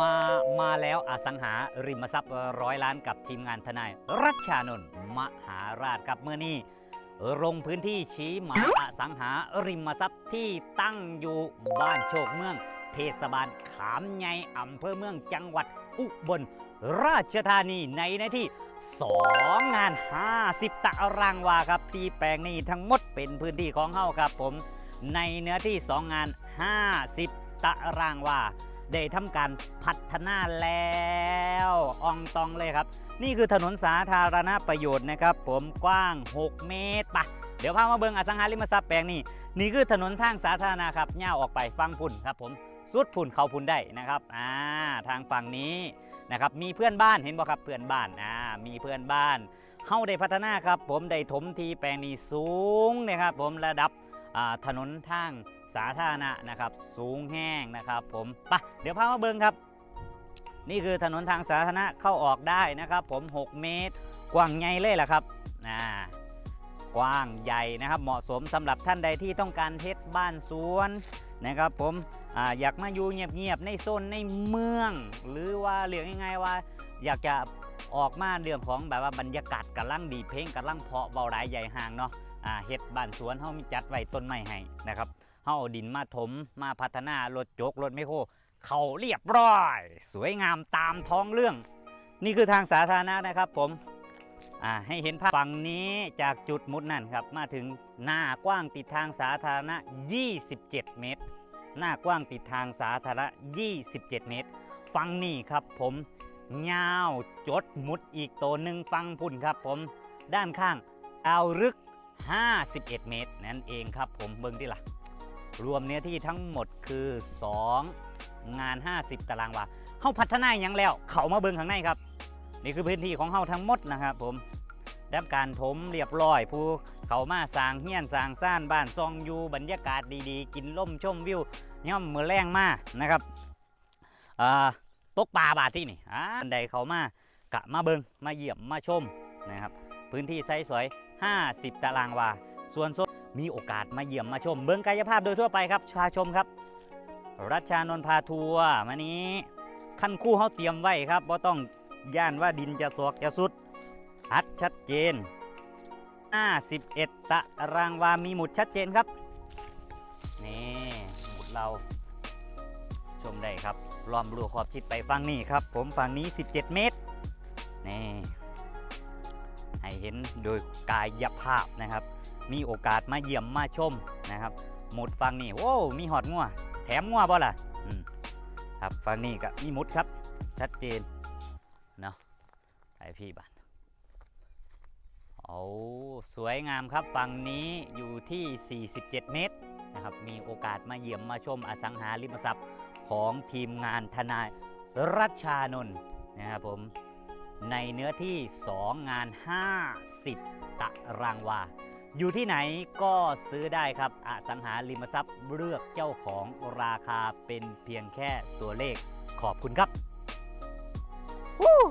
มามาแล้วอสังหาริมทรัพย์ร้อยล้านกับทีมงานทนายรัชชานนท์มหาราชครับเมื่อนี้ลงพื้นที่ชี้หมายอสังหาริมทรัพย์ที่ตั้งอยู่บ้านโชคเมือง เทศบาลขามใหญ่อำเภอเมืองจังหวัดอุบลราชธานีในหน้าที่ 2 งาน 50 ตารางวาครับที่แปลงนี้ทั้งหมดเป็นพื้นที่ของเฮาครับผม ในเนื้อที่ 2 งาน 50 ตารางวา ได้ทำการพัฒนาแล้วอองตองเลยครับ นี่คือถนนสาธารณประโยชน์นะครับ ผมกว้าง 6 เมตรปะเดี๋ยวพามาเบิงอสังหาริมทรัพย์แปลงนี้ นี่คือถนนทางสาธารณะครับย่าออกไปฟังพุ่นครับผมสุดพุ่นเขาพุ่นได้นะครับอ่าทางฝั่งนี้นะครับมีเพื่อนบ้านเห็นบ่ครับเพื่อนบ้านอ่ามีเพื่อนบ้านเฮาได้พัฒนาครับ ผมได้ถมทีแปลงนี้สูงนะครับผมระดับถนนทาง สาธารณะนะครับ สูงแห้งนะครับ ผมไปะเดี๋ยวพามาเบิ้งครับ นี่คือถนนทางสาธารณะเข้าออกได้นะครับ ผม 6 เมตร กว้างใหญ่เลยล่ะครับอ่ากว้างใหญ่นะครับ เหมาะสมสำหรับท่านใดที่ต้องการเทศบ้านสวนนะครับ ผมออยากมาอยู่เงียบๆในโซนในเมือง หรือว่าเรียกง่ายๆว่า อยากจะออกมาเรื่องของแบบว่าบรรยากาศกำลังดีเพลงกำลังเพาะเบาหลายใหญ่ห่างเนาะเฮ็ดบ้านสวนเฮามีจัดไว้ต้นไม้ให้นะครับ เฮาเอดินมาถมมาพัฒนารถจกรถไมโครเขาเรียบร้อย สวยงามตามท้องเรื่อง นี่คือทางสาธารณะนะครับผมอ่าให้เห็นภาพฝั่งนี้จากจุดมุดนั่นครับมาถึงหน้ากว้างติดทางสาธารณะ 27 เมตร หน้ากว้างติดทางสาธารณะ 27 เมตรฝั่งนี้ครับผมยาวจดมุดอีกตัวหนึ่งฟังพุ่นครับผม ด้านข้างเอาวลึก 51 เมตร นั่นเองครับผมเบิ่งดิล่ะ รวมเนื้อที่ทั้งหมดคือ 2 งาน 50 ตารางวาเฮาพัฒนาอย่างแล้ว เขามาเบิ่งข้างในครับ นี่คือพื้นที่ของเฮาทั้งหมดนะครับผมได้รับการถมเรียบร้อยผู้เขามาสร้างเฮียนสร้างซ่านบ้านซองอยู่บรรยากาศดีๆ กินล่มชมวิวย่อมมือแรงมานะครับตกปลาบาทที่นี่อ่าอันใดเขามากะมาเบิงมาเยี่ยมมาชมนะครับ พื้นที่ไซส์สวย 50 ตารางวา ส่วนโซน มีโอกาสมาเยี่ยมมาชม เบิ้งกายภาพโดยทั่วไปครับชาชมครับ รัชานนท์พาทัวร์มานี้ขั้นคู่เขาเตรียมไว้ครับว่าต้องย่านว่าดินจะสวกจะสุด อัดชัดเจน 51ตารางวามีหมุดชัดเจนครับ นี่หมุดเราชมได้ครับล้อมรั้วขอบชิดไปฝั่งนี้ครับ ผมฝั่งนี้ 17 เมตร นี่ ให้เห็นโดยกายภาพนะครับ มีโอกาสมาเยี่ยมมาชมนะครับ หมุดฟังนี่โอ้มีหอดงัวแถมงัวบ่ล่ะครับฟังนี่ก็มีมุดครับ ชัดเจนเนาะไอพี่บันโอ้สวยงามครับฝั่งนี้อยู่ที่ 47 เมตรนะครับมีโอกาสมาเยี่ยมมาชมอสังหาริมทรัพย์ของทีมงานทนายรัชชานนท์นะครับผม ในเนื้อที่ 2 งาน 50 ตารางวา อยู่ที่ไหนก็ซื้อได้ครับ อสังหาริมทรัพย์เลือกเจ้าของราคาเป็นเพียงแค่ตัวเลขขอบคุณครับ Woo!